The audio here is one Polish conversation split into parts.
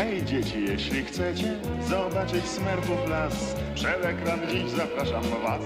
Hej dzieci, jeśli chcecie zobaczyć smerfów las, przed ekran dziś zapraszam was.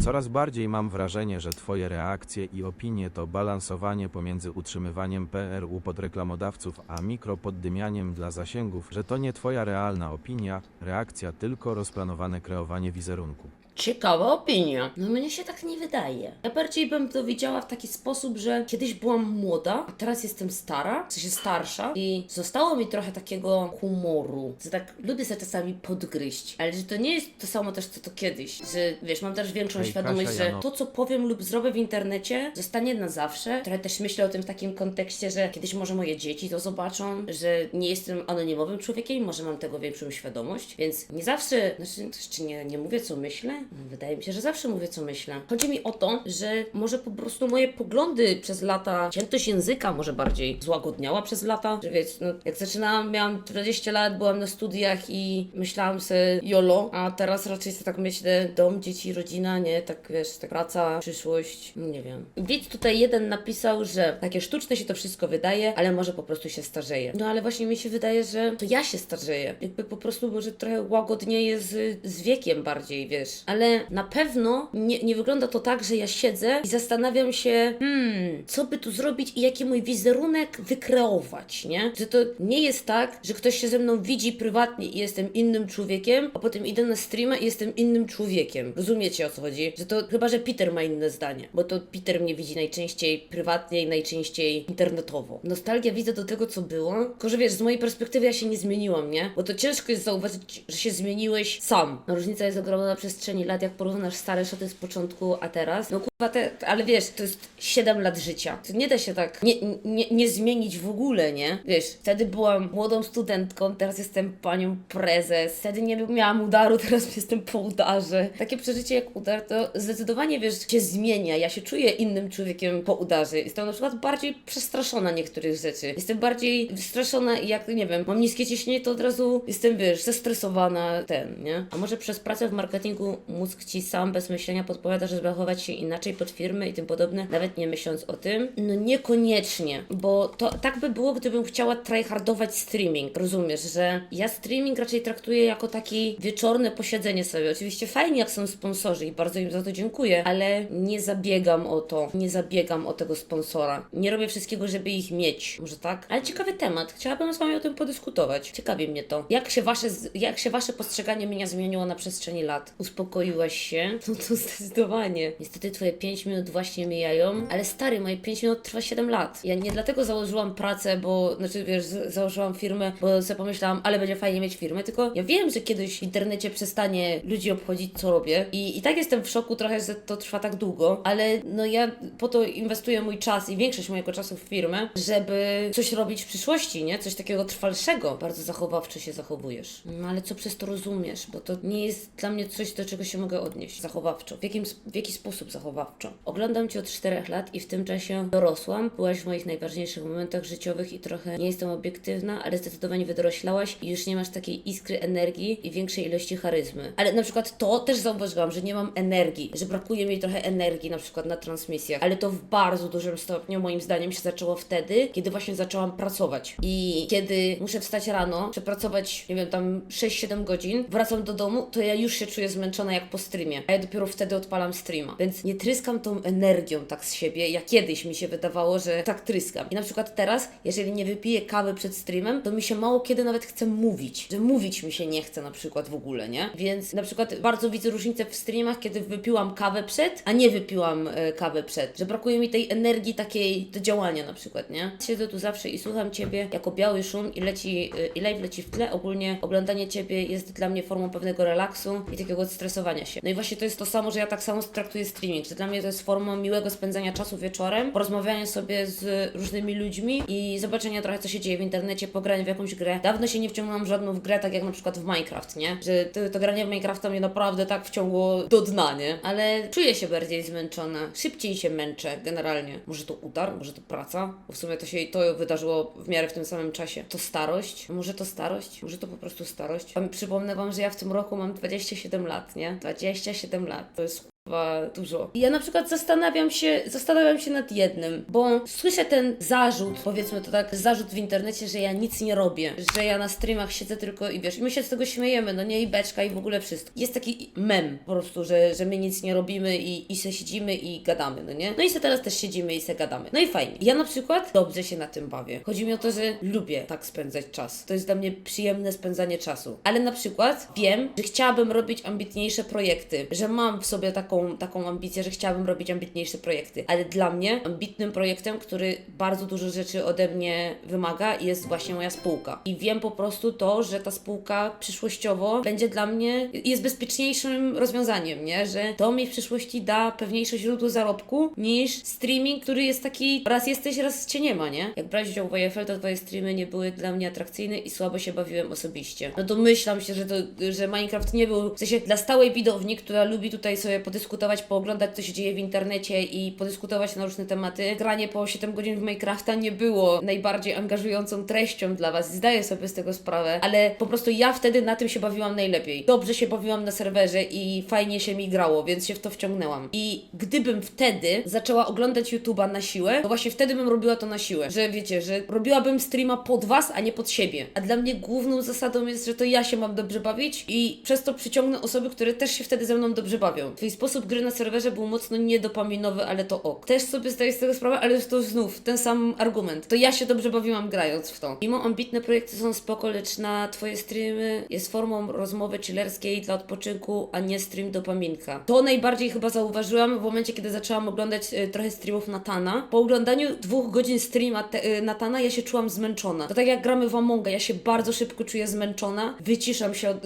Coraz bardziej mam wrażenie, że Twoje reakcje i opinie to balansowanie pomiędzy utrzymywaniem PRU pod reklamodawców a mikropoddymianiem dla zasięgów, że to nie Twoja realna opinia, reakcja, tylko rozplanowane kreowanie wizerunku. Ciekawa opinia. No mnie się tak nie wydaje. Ja bardziej bym to widziała w taki sposób, że kiedyś byłam młoda, a teraz jestem stara, w sensie starsza i zostało mi trochę takiego humoru, że tak lubię sobie czasami podgryźć, ale że to nie jest to samo też co to kiedyś, że wiesz, mam też większą Hej, świadomość, Kasia, że Jano. to co powiem lub zrobię w internecie zostanie na zawsze. Trochę też myślę o tym w takim kontekście, że kiedyś może moje dzieci to zobaczą, że nie jestem anonimowym człowiekiem może mam tego większą świadomość, więc nie zawsze, znaczy jeszcze nie, nie mówię co myślę, wydaje mi się, że zawsze mówię co myślę. Chodzi mi o to, że może po prostu moje poglądy przez lata, ciętość języka może bardziej złagodniała przez lata, że wiesz, no, jak zaczynałam, miałam 20 lat, byłam na studiach i myślałam sobie YOLO, a teraz raczej sobie tak myślę, dom, dzieci, rodzina, nie, tak wiesz, tak praca, przyszłość, nie wiem. Widz tutaj jeden napisał, że takie sztuczne się to wszystko wydaje, ale może po prostu się starzeje. No ale właśnie mi się wydaje, że to ja się starzeję. Jakby po prostu może trochę łagodnieje z, z wiekiem bardziej, wiesz. Ale na pewno nie, nie wygląda to tak, że ja siedzę i zastanawiam się, hmm, co by tu zrobić i jaki mój wizerunek wykreować, nie? Że to nie jest tak, że ktoś się ze mną widzi prywatnie i jestem innym człowiekiem, a potem idę na streama i jestem innym człowiekiem. Rozumiecie o co chodzi? Że to chyba, że Peter ma inne zdanie, bo to Peter mnie widzi najczęściej prywatnie i najczęściej internetowo. Nostalgia widzę do tego, co było, tylko że wiesz, z mojej perspektywy ja się nie zmieniłam, nie? Bo to ciężko jest zauważyć, że się zmieniłeś sam. No, różnica jest ogromna na przestrzeni lat, jak porównasz stare szoty z początku, a teraz. No kurwa, te, ale wiesz, to jest 7 lat życia. To nie da się tak nie, nie, nie zmienić w ogóle, nie? Wiesz, wtedy byłam młodą studentką, teraz jestem panią prezes, wtedy nie miałam udaru, teraz jestem po udarze. Takie przeżycie jak udar, to zdecydowanie, wiesz, się zmienia. Ja się czuję innym człowiekiem po udarze. Jestem na przykład bardziej przestraszona niektórych rzeczy. Jestem bardziej wystraszona i jak, nie wiem, mam niskie ciśnienie, to od razu jestem, wiesz, zestresowana, ten, nie? A może przez pracę w marketingu mózg ci sam bez myślenia podpowiada, że zachować się inaczej pod firmy i tym podobne, nawet nie myśląc o tym? No niekoniecznie, bo to tak by było, gdybym chciała tryhardować streaming. Rozumiesz, że ja streaming raczej traktuję jako taki wieczorne posiedzenie sobie. Oczywiście fajnie, jak są sponsorzy i bardzo im za to dziękuję, ale nie zabiegam o to, nie zabiegam o tego sponsora. Nie robię wszystkiego, żeby ich mieć. Może tak? Ale ciekawy temat. Chciałabym z Wami o tym podyskutować. Ciekawi mnie to. Jak się Wasze, jak się wasze postrzeganie mnie zmieniło na przestrzeni lat? Uspokoiłaś się? No to zdecydowanie. Niestety Twoje 5 minut właśnie mijają, ale stary, moje 5 minut trwa 7 lat. Ja nie dlatego założyłam pracę, bo, znaczy wiesz, założyłam firmę, bo sobie pomyślałam, ale będzie fajnie mieć firmę, tylko ja wiem, że kiedyś w internecie przestanie ludzi obchodzić, co robię i, i tak jestem w szoku trochę, że to trwa tak długo, ale no ja po to inwestuję mój czas i większość mojego czasu w firmę, żeby coś robić w przyszłości, nie? Coś takiego trwalszego. Bardzo zachowawczo się zachowujesz. No ale co przez to rozumiesz? Bo to nie jest dla mnie coś, do czego się mogę odnieść. Zachowawczo. W, jakim, w jaki sposób zachowawczo? Oglądam Cię od 4 lat i w tym czasie dorosłam. Byłaś w moich najważniejszych momentach życiowych i trochę nie jestem obiektywna, ale zdecydowanie wydoroślałaś i już nie masz takiej iskry energii i większej ilości charyzmy. Ale na przykład to też zauważyłam, że nie mam energii, że brakuje mi trochę energii na przykład na transmisjach, ale to w bardzo dużym stopniu moim zdaniem się zaczęło wtedy, kiedy właśnie zaczęłam pracować. I kiedy muszę wstać rano, przepracować, nie wiem, tam 6-7 godzin, wracam do domu, to ja już się czuję zmęczona jak po streamie, a ja dopiero wtedy odpalam streama. Więc nie tryskam tą energią tak z siebie, jak kiedyś mi się wydawało, że tak tryskam. I na przykład teraz, jeżeli nie wypiję kawy przed streamem, to mi się mało kiedy nawet chce mówić, że mówić mi się nie chce na przykład w ogóle, nie? Więc na przykład bardzo widzę różnicę w streamach, kiedy wypiłam kawę przed, a nie wypiłam e, kawę przed, że brakuje mi tej energii takiej do działania na przykład, nie? Siedzę tu zawsze i słucham Ciebie jako biały szum i leci, e, i live leci w tle. Ogólnie oglądanie Ciebie jest dla mnie formą pewnego relaksu i takiego odstresowania się. No i właśnie to jest to samo, że ja tak samo traktuję streaming, że dla mnie to jest formą miłego spędzania czasu wieczorem, porozmawiania sobie z różnymi ludźmi i zobaczenia trochę, co się dzieje w internecie, pogrania w jakąś grę. Dawno się nie wciągnęłam w żadną w grę, tak jak na przykład w Minecraft, nie? Że to, to granie w Minecrafta mnie naprawdę tak wciągło do dna, nie? Ale czuję się bardziej zmęczona, szybciej się męczę generalnie. Może to udar, może to praca, bo w sumie to się to wydarzyło w miarę w tym samym czasie. To starość, może to starość, może to po prostu starość. Przypomnę Wam, że ja w tym roku mam 27 lat, nie? 27 lat, to jest k***a dużo. Ja na przykład zastanawiam się, zastanawiam się nad jednym, bo słyszę ten zarzut, powiedzmy to tak, zarzut w internecie, że ja nic nie robię, że ja na streamach siedzę tylko i wiesz, i my się z tego śmiejemy, no nie, i beczka i w ogóle wszystko. Jest taki mem po prostu, że, że my nic nie robimy i, i se siedzimy i gadamy, no nie? No i se teraz też siedzimy i se gadamy. No i fajnie. Ja na przykład dobrze się na tym bawię. Chodzi mi o to, że lubię tak spędzać czas. To jest dla mnie przyjemne spędzanie czasu. Ale na przykład wiem, że chciałabym robić ambitniejsze projekty, że mam w sobie taką, taką ambicję, że chciałabym robić ambitniejsze projekty. Ale dla mnie ambitnym projektem, który bardzo dużo rzeczy ode mnie wymaga, jest właśnie moja spółka. I wiem po prostu to, że ta spółka przyszłościowo będzie dla mnie, jest bezpieczniejszym rozwiązaniem, nie? Że to mi w przyszłości da pewniejsze źródło zarobku niż streaming, który jest taki raz jesteś, raz cię nie ma, nie? Jak brać udział w WFL, to twoje streamy nie były dla mnie atrakcyjne i słabo się bawiłem osobiście. No domyślam się, że, to, że Minecraft nie był, w sensie dla stałej widowni, która lubi tutaj sobie podyskutować, pooglądać co się dzieje w internecie i podyskutować na różne tematy, granie po 7 godzin w Minecrafta nie było najbardziej angażującą treścią dla Was. Zdaję sobie z tego sprawę, ale po prostu ja wtedy na tym się bawiłam najlepiej. Dobrze się bawiłam na serwerze i fajnie się mi grało, więc się w to wciągnęłam. I gdybym wtedy zaczęła oglądać YouTube'a na siłę, to właśnie wtedy bym robiła to na siłę. Że wiecie, że robiłabym streama pod Was, a nie pod siebie. A dla mnie główną zasadą jest, że to ja się mam dobrze bawić i przez to przyciągnę osoby, które też się wtedy ze mną dobrze bawią. Twój sposób gry na serwerze był mocno niedopaminowy, ale to ok. Też sobie zdaję z tego sprawę, ale to znów ten sam argument. To ja się dobrze bawiłam grając w to. Mimo ambitne projekty są spoko, lecz na Twoje streamy jest formą rozmowy chillerskiej dla odpoczynku, a nie stream dopaminka. To najbardziej chyba zauważyłam w momencie, kiedy zaczęłam oglądać e, trochę streamów Natana. Po oglądaniu dwóch godzin streama te, e, Natana ja się czułam zmęczona. To tak jak gramy w Amonga, ja się bardzo szybko czuję zmęczona, wyciszam się, od,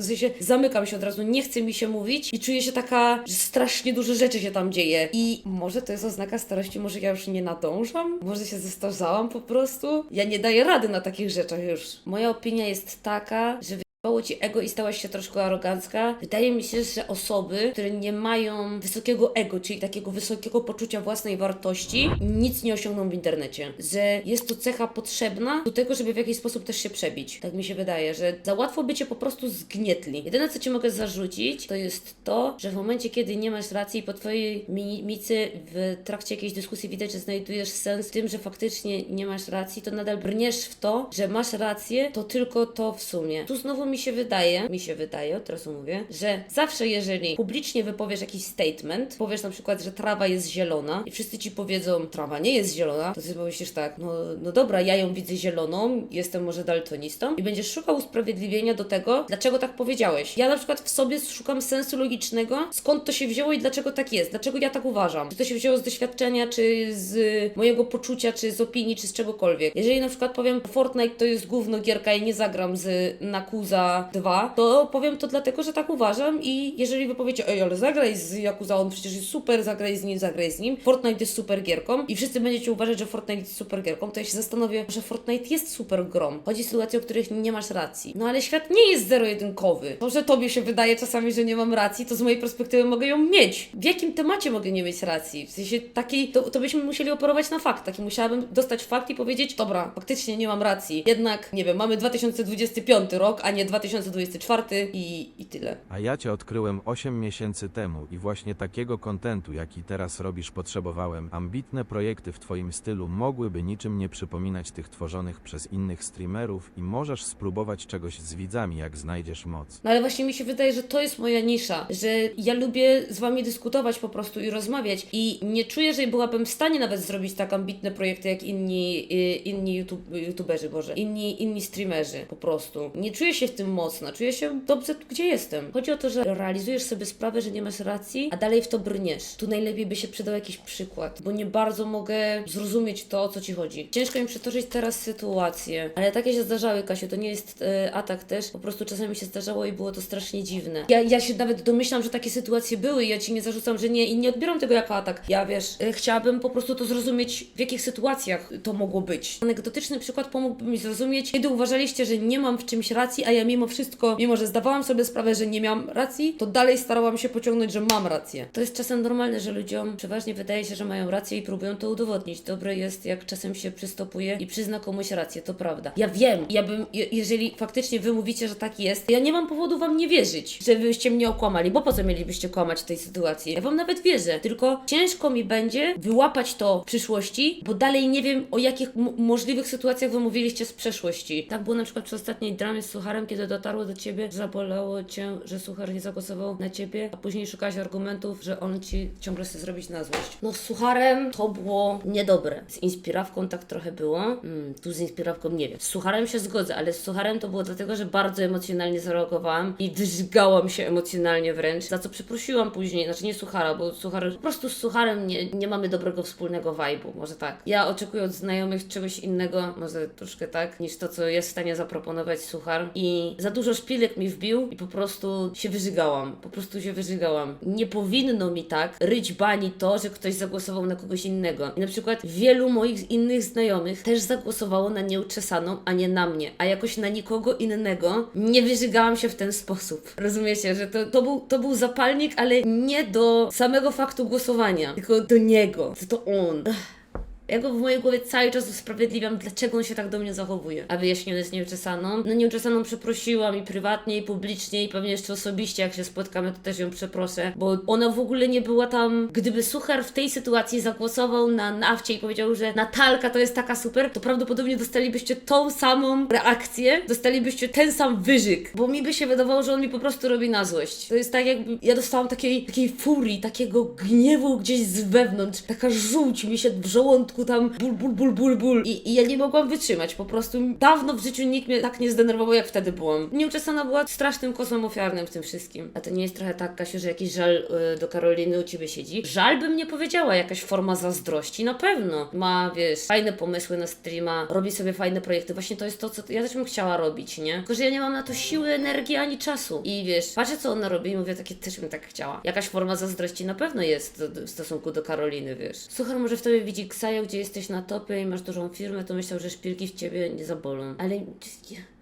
zamykam się od razu, nie chce mi się mówić i czuję się taka, że strasznie dużo rzeczy się tam dzieje. I może to jest oznaka starości, może ja już nie nadążam, może się zestarzałam po prostu. Ja nie daję rady na takich rzeczach już. Moja opinia jest taka, że Wyjebało ci ego i stałaś się troszkę arogancka. Wydaje mi się, że osoby, które nie mają wysokiego ego, czyli takiego wysokiego poczucia własnej wartości, nic nie osiągną w internecie. Że jest to cecha potrzebna do tego, żeby w jakiś sposób też się przebić. Tak mi się wydaje, że za łatwo by cię po prostu zgnietli. Jedyne, co ci mogę zarzucić, to jest to, że w momencie, kiedy nie masz racji po twojej mimicy w trakcie jakiejś dyskusji widać, że znajdujesz sens w tym, że faktycznie nie masz racji, to nadal brniesz w to, że masz rację, to tylko to w sumie. Tu znowu się wydaje, mi się wydaje, od razu mówię, że zawsze jeżeli publicznie wypowiesz jakiś statement, powiesz na przykład, że trawa jest zielona i wszyscy ci powiedzą, trawa nie jest zielona, to ty pomyślisz tak, no, no dobra, ja ją widzę zieloną, jestem może daltonistą i będziesz szukał usprawiedliwienia do tego, dlaczego tak powiedziałeś. Ja na przykład w sobie szukam sensu logicznego, skąd to się wzięło i dlaczego tak jest, dlaczego ja tak uważam. Czy to się wzięło z doświadczenia, czy z mojego poczucia, czy z opinii, czy z czegokolwiek. Jeżeli na przykład powiem, Fortnite to jest gówno gierka i nie zagram z Nakuza 2, to powiem to dlatego, że tak uważam i jeżeli wy powiecie, ej, ale zagraj z Yakuza, on przecież jest super, zagraj z nim, zagraj z nim, Fortnite jest super gierką i wszyscy będziecie uważać, że Fortnite jest super gierką, to ja się zastanowię, że Fortnite jest super grą. Chodzi o sytuacje, o których nie masz racji. No ale świat nie jest zero-jedynkowy. To, że tobie się wydaje czasami, że nie mam racji, to z mojej perspektywy mogę ją mieć. W jakim temacie mogę nie mieć racji? W sensie takiej, to, to byśmy musieli operować na faktach i musiałabym dostać fakt i powiedzieć, dobra, faktycznie nie mam racji. Jednak, nie wiem, mamy 2025 rok, a nie 2024 i, i tyle. A ja cię odkryłem 8 miesięcy temu i właśnie takiego kontentu, jaki teraz robisz, potrzebowałem. Ambitne projekty w twoim stylu mogłyby niczym nie przypominać tych tworzonych przez innych streamerów i możesz spróbować czegoś z widzami, jak znajdziesz moc. No ale właśnie mi się wydaje, że to jest moja nisza, że ja lubię z wami dyskutować po prostu i rozmawiać i nie czuję, że byłabym w stanie nawet zrobić tak ambitne projekty jak inni, y, inni YouTube, youtuberzy, Boże, inni, inni streamerzy po prostu. Nie czuję się w tym mocno, czuję się dobrze gdzie jestem. Chodzi o to, że realizujesz sobie sprawę, że nie masz racji, a dalej w to brniesz. Tu najlepiej by się przydał jakiś przykład, bo nie bardzo mogę zrozumieć to, o co ci chodzi. Ciężko mi przytoczyć teraz sytuację, ale takie się zdarzały, Kasiu, to nie jest e, atak też, po prostu czasami się zdarzało i było to strasznie dziwne. Ja, ja się nawet domyślam, że takie sytuacje były i ja ci nie zarzucam, że nie i nie odbieram tego jako atak. Ja wiesz, e, chciałabym po prostu to zrozumieć, w jakich sytuacjach to mogło być. Anegdotyczny przykład pomógłby mi zrozumieć, kiedy uważaliście, że nie mam w czymś racji, a ja mimo wszystko, mimo że zdawałam sobie sprawę, że nie miałam racji, to dalej starałam się pociągnąć, że mam rację. To jest czasem normalne, że ludziom przeważnie wydaje się, że mają rację i próbują to udowodnić. Dobre jest, jak czasem się przystopuje i przyzna komuś rację, to prawda. Ja wiem, ja bym, je- jeżeli faktycznie wy mówicie, że tak jest, ja nie mam powodu wam nie wierzyć, że wyście mnie okłamali, bo po co mielibyście kłamać w tej sytuacji? Ja wam nawet wierzę, tylko ciężko mi będzie wyłapać to w przyszłości, bo dalej nie wiem, o jakich możliwych sytuacjach wy mówiliście z przeszłości. Tak było na przykład przy ostatniej dramie z Sucharem, kiedy dotarło do ciebie, zabolało cię, że Suchar nie zagłosował na ciebie, a później szukałeś argumentów, że on ci ciągle chce zrobić na złość. No z Sucharem to było niedobre. Z Inspirawką tak trochę było. Mm, tu z Inspirawką nie wiem. Z Sucharem się zgodzę, ale z Sucharem to było dlatego, że bardzo emocjonalnie zareagowałam i wyżgałam się emocjonalnie wręcz, za co przeprosiłam później. Znaczy nie Suchara, bo Suchar, po prostu z Sucharem nie, nie mamy dobrego wspólnego vibe'u, może tak. Ja oczekuję od znajomych czegoś innego, może troszkę tak, niż to, co jest w stanie zaproponować Suchar. Za dużo szpilek mi wbił i po prostu się wyżygałam. Po prostu się wyżygałam. Nie powinno mi tak ryć bani to, że ktoś zagłosował na kogoś innego. I na przykład wielu moich innych znajomych też zagłosowało na nieuczesaną, a nie na mnie. A jakoś na nikogo innego nie wyżygałam się w ten sposób. Rozumiecie, że to, to, był, to był zapalnik, ale nie do samego faktu głosowania, tylko do niego. że To on. Ech. Ja go w mojej głowie cały czas usprawiedliwiam, dlaczego on się tak do mnie zachowuje. A wyjaśnił jest nieuczesaną. No nieuczesaną przeprosiłam i prywatnie, i publicznie, i pewnie jeszcze osobiście, jak się spotkamy, to też ją przeproszę, bo ona w ogóle nie była tam. Gdyby Suchar w tej sytuacji zagłosował na nafcie i powiedział, że Natalka to jest taka super, to prawdopodobnie dostalibyście tą samą reakcję, dostalibyście ten sam wyżyk, bo mi by się wydawało, że on mi po prostu robi na złość. To jest tak, jakby ja dostałam takiej, takiej furii, takiego gniewu gdzieś z wewnątrz, taka żółć mi się w żołądku tam ból, ból, ból, ból, ból. I, I ja nie mogłam wytrzymać, po prostu dawno w życiu nikt mnie tak nie zdenerwował, jak wtedy byłam. Nieuczesana była strasznym kosmem ofiarnym w tym wszystkim. A to nie jest trochę tak, Kasiu, że jakiś żal y, do Karoliny u Ciebie siedzi? Żal bym nie powiedziała, jakaś forma zazdrości, na pewno. Ma, wiesz, fajne pomysły na streama, robi sobie fajne projekty. Właśnie to jest to, co ja też bym chciała robić, nie? Tylko, że ja nie mam na to siły, energii ani czasu. I wiesz, patrzę, co ona robi i mówię, takie też bym tak chciała. Jakaś forma zazdrości na pewno jest w stosunku do Karoliny, wiesz. Słuchaj, może w tobie widzi Gdzie jesteś na topie i masz dużą firmę, to myślał, że szpilki w ciebie nie zabolą. Ale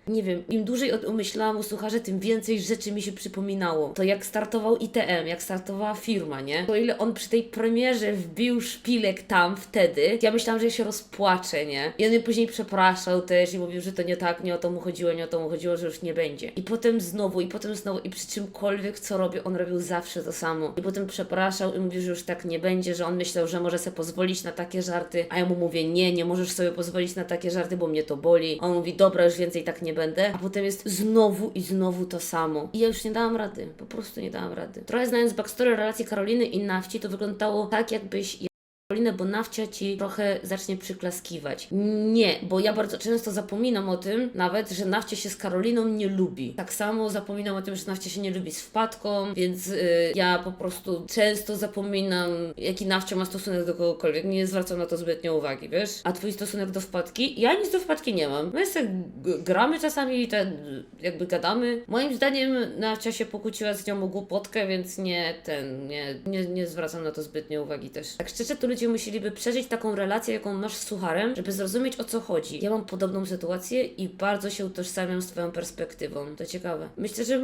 nie wiem, im dłużej o tym myślałam o słucharze, tym więcej rzeczy mi się przypominało. To jak startował ITM, jak startowała firma, nie? To ile on przy tej premierze wbił szpilek tam wtedy, ja myślałam, że się rozpłaczę, nie? I on mnie później przepraszał też i mówił, że to nie tak, nie o to mu chodziło, nie o to mu chodziło, że już nie będzie. I potem znowu, i potem znowu, i przy czymkolwiek, co robił, on robił zawsze to samo. I potem przepraszał i mówił, że już tak nie będzie, że on myślał, że może sobie pozwolić na takie żarty, a ja mu mówię, nie, nie możesz sobie pozwolić na takie żarty, bo mnie to boli. A on mówi, dobra, już więcej tak nie będę. A potem jest znowu i znowu to samo. I ja już nie dałam rady, po prostu nie dałam rady. Trochę znając backstory relacji Karoliny i Nafci, to wyglądało tak, jakbyś Bo nawcia ci trochę zacznie przyklaskiwać. Nie, bo ja bardzo często zapominam o tym, nawet, że nawcia się z Karoliną nie lubi. Tak samo zapominam o tym, że nawcia się nie lubi z wpadką, więc y, ja po prostu często zapominam, jaki nawcia ma stosunek do kogokolwiek. Nie zwracam na to zbytnio uwagi, wiesz? A twój stosunek do wpadki? Ja nic do wpadki nie mam. My sobie gramy czasami i ten, jakby gadamy. Moim zdaniem nawcia się pokłóciła z nią o głupotkę, więc nie ten, nie, nie, nie zwracam na to zbytnio uwagi też. Tak szczerze, to ludzie musieliby przeżyć taką relację, jaką masz z sucharem, żeby zrozumieć o co chodzi. Ja mam podobną sytuację i bardzo się utożsamiam z Twoją perspektywą. To ciekawe. Myślę, że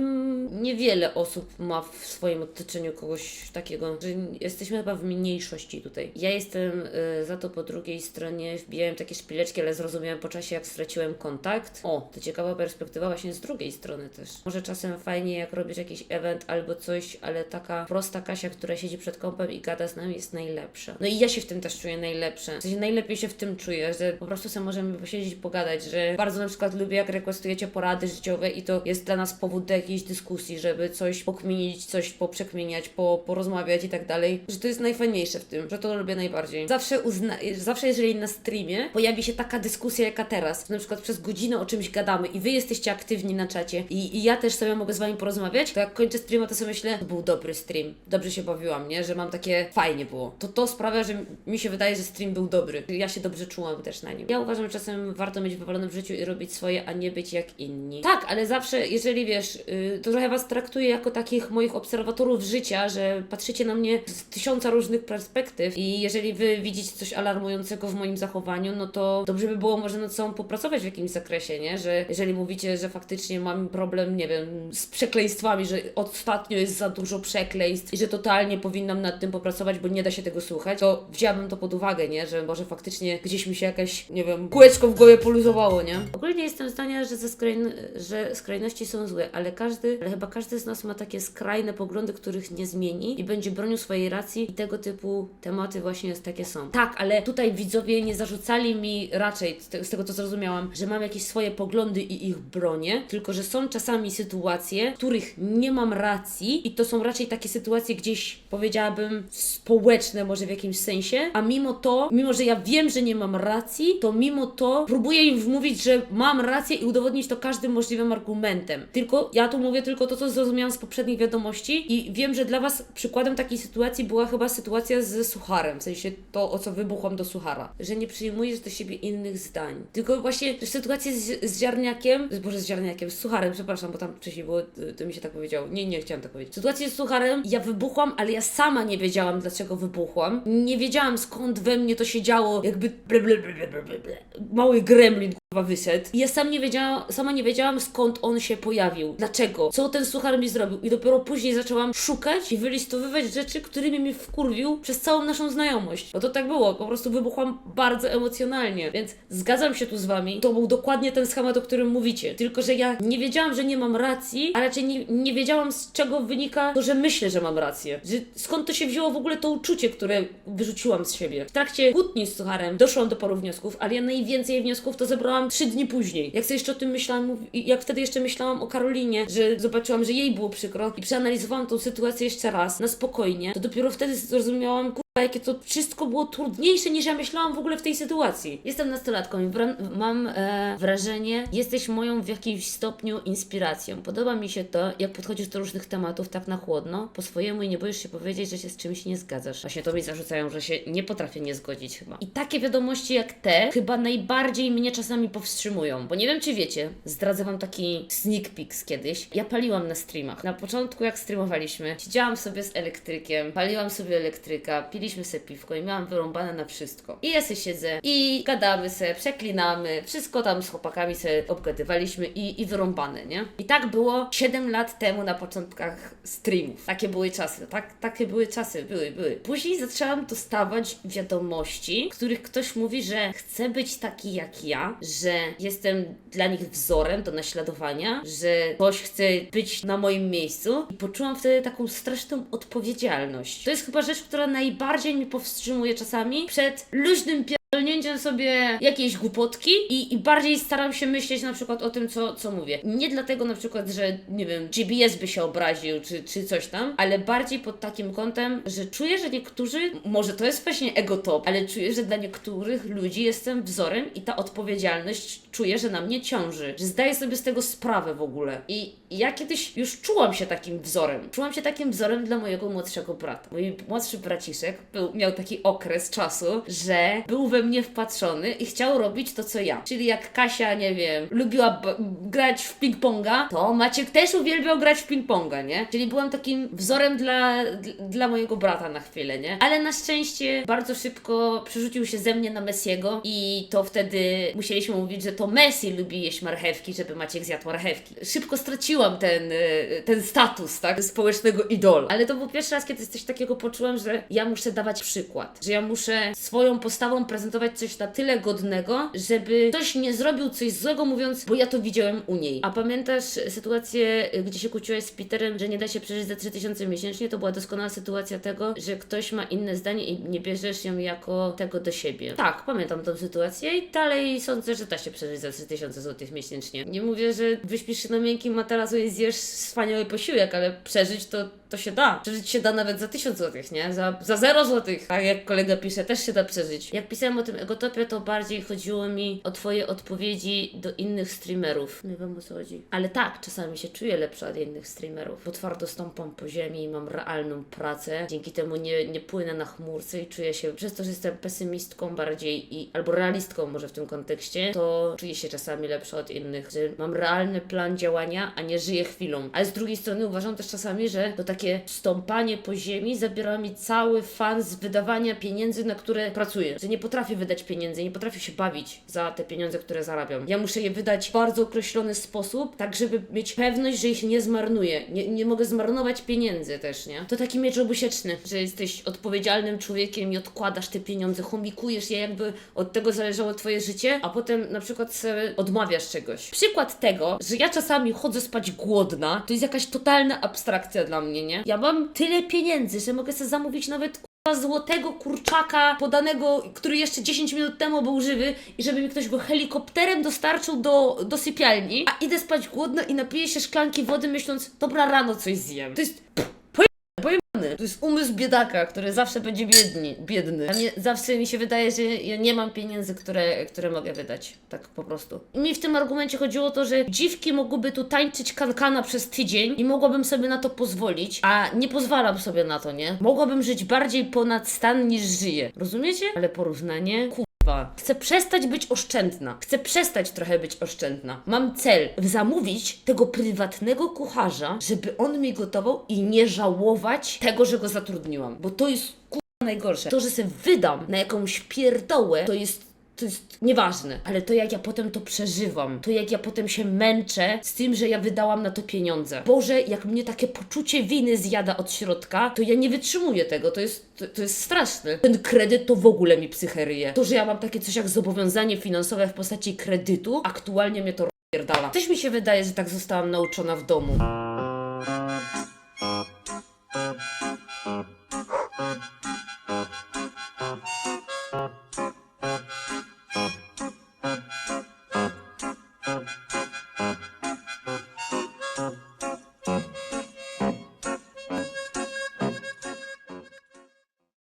niewiele osób ma w swoim otoczeniu kogoś takiego, że jesteśmy chyba w mniejszości tutaj. Ja jestem y, za to po drugiej stronie, wbijałem takie szpileczki, ale zrozumiałem po czasie, jak straciłem kontakt. O, to ciekawa perspektywa właśnie z drugiej strony też. Może czasem fajnie, jak robisz jakiś event albo coś, ale taka prosta Kasia, która siedzi przed kąpem i gada z nami jest najlepsza. No i ja się w tym też czuję najlepsze. W sensie najlepiej się w tym czuję, że po prostu sobie możemy posiedzieć, pogadać, że bardzo na przykład lubię, jak requestujecie porady życiowe i to jest dla nas powód do jakiejś dyskusji, żeby coś pokminić, coś poprzekminiać, po, porozmawiać i tak dalej. Że to jest najfajniejsze w tym, że to lubię najbardziej. Zawsze uzna, zawsze jeżeli na streamie pojawi się taka dyskusja jaka teraz, na przykład przez godzinę o czymś gadamy i wy jesteście aktywni na czacie i, i ja też sobie mogę z wami porozmawiać, to jak kończę streama, to sobie myślę, to był dobry stream, dobrze się bawiłam, nie? Że mam takie, fajnie było. To to sprawia, że mi się wydaje, że stream był dobry. Ja się dobrze czułam też na nim. Ja uważam, że czasem warto mieć wywalone w życiu i robić swoje, a nie być jak inni. Tak, ale zawsze, jeżeli wiesz, yy, to trochę was traktuję jako takich moich obserwatorów życia, że patrzycie na mnie z tysiąca różnych perspektyw i jeżeli wy widzicie coś alarmującego w moim zachowaniu, no to dobrze by było może nad sobą popracować w jakimś zakresie, nie? Że jeżeli mówicie, że faktycznie mam problem, nie wiem, z przekleństwami, że ostatnio jest za dużo przekleństw i że totalnie powinnam nad tym popracować, bo nie da się tego słuchać, to wzięłabym to pod uwagę, nie? Że może faktycznie gdzieś mi się jakaś, nie wiem, kółeczko w głowie poluzowało, nie? Ogólnie jestem zdania, że, ze skrajn- że skrajności są złe, ale każdy, ale chyba każdy z nas ma takie skrajne poglądy, których nie zmieni i będzie bronił swojej racji i tego typu tematy właśnie takie są. Tak, ale tutaj widzowie nie zarzucali mi raczej, z tego co zrozumiałam, że mam jakieś swoje poglądy i ich bronię, tylko że są czasami sytuacje, w których nie mam racji i to są raczej takie sytuacje gdzieś, powiedziałabym, społeczne może w jakimś sensie, a mimo to, mimo że ja wiem, że nie mam racji, to mimo to próbuję im wmówić, że mam rację i udowodnić to każdym możliwym argumentem. Tylko ja tu mówię tylko to, co zrozumiałam z poprzednich wiadomości i wiem, że dla Was przykładem takiej sytuacji była chyba sytuacja ze sucharem, w sensie to, o co wybuchłam do suchara, że nie przyjmujesz do siebie innych zdań. Tylko właśnie sytuację z, z ziarniakiem, z- boże z ziarniakiem, z sucharem, przepraszam, bo tam wcześniej było, to mi się tak powiedziało. Nie, nie chciałam tak powiedzieć. Sytuację z sucharem, ja wybuchłam, ale ja sama nie wiedziałam, dlaczego wybuchłam. Nie wiedziałam, skąd we mnie to się działo, jakby ble, ble, ble, ble, ble, mały gremlin wyszedł. I ja sam nie wiedziałam, sama nie wiedziałam, skąd on się pojawił. Dlaczego? Co ten suchar mi zrobił? I dopiero później zaczęłam szukać i wylistowywać rzeczy, którymi mnie wkurwił przez całą naszą znajomość. No to tak było, po prostu wybuchłam bardzo emocjonalnie, więc zgadzam się tu z wami. To był dokładnie ten schemat, o którym mówicie. Tylko, że ja nie wiedziałam, że nie mam racji, a raczej nie, nie wiedziałam, z czego wynika to, że myślę, że mam rację. Że skąd to się wzięło w ogóle to uczucie, które wyrzuciłam z siebie. W trakcie kłótni z sucharem doszłam do paru wniosków, ale ja najwięcej wniosków to zebrałam trzy dni później. Jak sobie jeszcze o tym myślałam, jak wtedy jeszcze myślałam o Karolinie, że zobaczyłam, że jej było przykro i przeanalizowałam tą sytuację jeszcze raz, na spokojnie, to dopiero wtedy zrozumiałam, jakie to wszystko było trudniejsze niż ja myślałam w ogóle w tej sytuacji. Jestem nastolatką i mam e, wrażenie, jesteś moją w jakimś stopniu inspiracją. Podoba mi się to, jak podchodzisz do różnych tematów tak na chłodno, po swojemu i nie boisz się powiedzieć, że się z czymś nie zgadzasz. Właśnie to mi zarzucają, że się nie potrafię nie zgodzić chyba. I takie wiadomości jak te chyba najbardziej mnie czasami powstrzymują, bo nie wiem czy wiecie, zdradzę wam taki sneak peek z kiedyś. Ja paliłam na streamach. Na początku jak streamowaliśmy, siedziałam sobie z elektrykiem, paliłam sobie elektryka, piliśmy sobie piwko i miałam wyrąbane na wszystko. I ja sobie siedzę i gadamy se, przeklinamy, wszystko tam z chłopakami sobie obgadywaliśmy i, i wyrąbane, nie? I tak było 7 lat temu na początkach streamów. Takie były czasy, tak, takie były czasy, były, były. Później zaczęłam dostawać wiadomości, w których ktoś mówi, że chce być taki jak ja, że jestem dla nich wzorem do naśladowania, że ktoś chce być na moim miejscu i poczułam wtedy taką straszną odpowiedzialność. To jest chyba rzecz, która najbardziej mnie powstrzymuje czasami przed luźnym pierdolnięciem sobie jakiejś głupotki i, i bardziej staram się myśleć na przykład o tym, co, co mówię. Nie dlatego na przykład, że nie wiem, GBS by się obraził, czy, czy coś tam, ale bardziej pod takim kątem, że czuję, że niektórzy, może to jest właśnie ego top, ale czuję, że dla niektórych ludzi jestem wzorem i ta odpowiedzialność czuję, że na mnie ciąży, że zdaję sobie z tego sprawę w ogóle. I ja kiedyś już czułam się takim wzorem. Czułam się takim wzorem dla mojego młodszego brata. Mój młodszy braciszek był, miał taki okres czasu, że był we mnie wpatrzony i chciał robić to, co ja. Czyli jak Kasia, nie wiem, lubiła grać w ping-ponga, to Maciek też uwielbiał grać w ping-ponga, nie? Czyli byłam takim wzorem dla, dla, dla mojego brata na chwilę, nie? Ale na szczęście bardzo szybko przerzucił się ze mnie na Messiego i to wtedy musieliśmy mówić, że to Messi lubi jeść marchewki, żeby Maciek zjadł marchewki. Szybko straciłam ten, y, ten status, tak? Społecznego idola. Ale to był pierwszy raz, kiedy coś takiego poczułam, że ja muszę dawać przykład. Że ja muszę swoją postawą prezentować coś na tyle godnego, żeby ktoś nie zrobił coś złego, mówiąc, bo ja to widziałem u niej. A pamiętasz sytuację, y, gdzie się kłóciłaś z Peterem, że nie da się przeżyć za 3000 miesięcznie? To była doskonała sytuacja tego, że ktoś ma inne zdanie i nie bierzesz ją jako tego do siebie. Tak, pamiętam tą sytuację i dalej sądzę, że da się przeżyć za 3000 zł miesięcznie. Nie mówię, że wyśpisz się na miękkim materacu i zjesz wspaniały posiłek, ale przeżyć to to się da. Przeżyć się da nawet za 1000 zł, nie? Za, za 0 zł. Tak jak kolega pisze, też się da przeżyć. Jak pisałem o tym Egotopie, to bardziej chodziło mi o twoje odpowiedzi do innych streamerów. Nie wiem o co chodzi. Ale tak, czasami się czuję lepsza od innych streamerów, bo twardo stąpam po ziemi i mam realną pracę. Dzięki temu nie, nie płynę na chmurce i czuję się, przez to, że jestem pesymistką bardziej i albo realistką może w tym kontekście, to czuję się czasami lepsza od innych, że mam realny plan działania, a nie żyję chwilą. Ale z drugiej strony uważam też czasami, że to takie stąpanie po ziemi zabiera mi cały fan z wydawania pieniędzy, na które pracuję. Że nie potrafię wydać pieniędzy, nie potrafię się bawić za te pieniądze, które zarabiam. Ja muszę je wydać w bardzo określony sposób, tak żeby mieć pewność, że ich nie zmarnuję. Nie, nie mogę zmarnować pieniędzy też, nie? To taki miecz obusieczny, że jesteś odpowiedzialnym człowiekiem i odkładasz te pieniądze, chomikujesz je jakby od tego zależało twoje życie, a potem na przykład odmawiasz czegoś. Przykład tego, że ja czasami chodzę spać głodna, to jest jakaś totalna abstrakcja dla mnie, nie? Ja mam tyle pieniędzy, że mogę sobie zamówić nawet złotego kurczaka podanego, który jeszcze 10 minut temu był żywy i żeby mi ktoś go helikopterem dostarczył do, do sypialni, a idę spać głodna i napiję się szklanki wody myśląc, dobra rano coś zjem. To jest pojebane. To jest umysł biedaka, który zawsze będzie biedni, biedny. A zawsze mi się wydaje, że ja nie mam pieniędzy, które, które mogę wydać. Tak po prostu. I mi w tym argumencie chodziło o to, że dziwki mogłyby tu tańczyć kankana przez tydzień i mogłabym sobie na to pozwolić, a nie pozwalam sobie na to, nie? Mogłabym żyć bardziej ponad stan niż żyję. Rozumiecie? Ale porównanie... Chcę przestać być oszczędna. Chcę przestać trochę być oszczędna. Mam cel zamówić tego prywatnego kucharza, żeby on mi gotował i nie żałować tego, że go zatrudniłam. Bo to jest najgorsze. To, że sobie wydam na jakąś pierdołę, to jest to jest nieważne, ale to jak ja potem to przeżywam, to jak ja potem się męczę z tym, że ja wydałam na to pieniądze. Boże, jak mnie takie poczucie winy zjada od środka, to ja nie wytrzymuję tego, to jest, to, to jest straszne. Ten kredyt to w ogóle mi psychę ryje. To, że ja mam takie coś jak zobowiązanie finansowe w postaci kredytu, aktualnie mnie to rozpierdala. Też mi się wydaje, że tak zostałam nauczona w domu.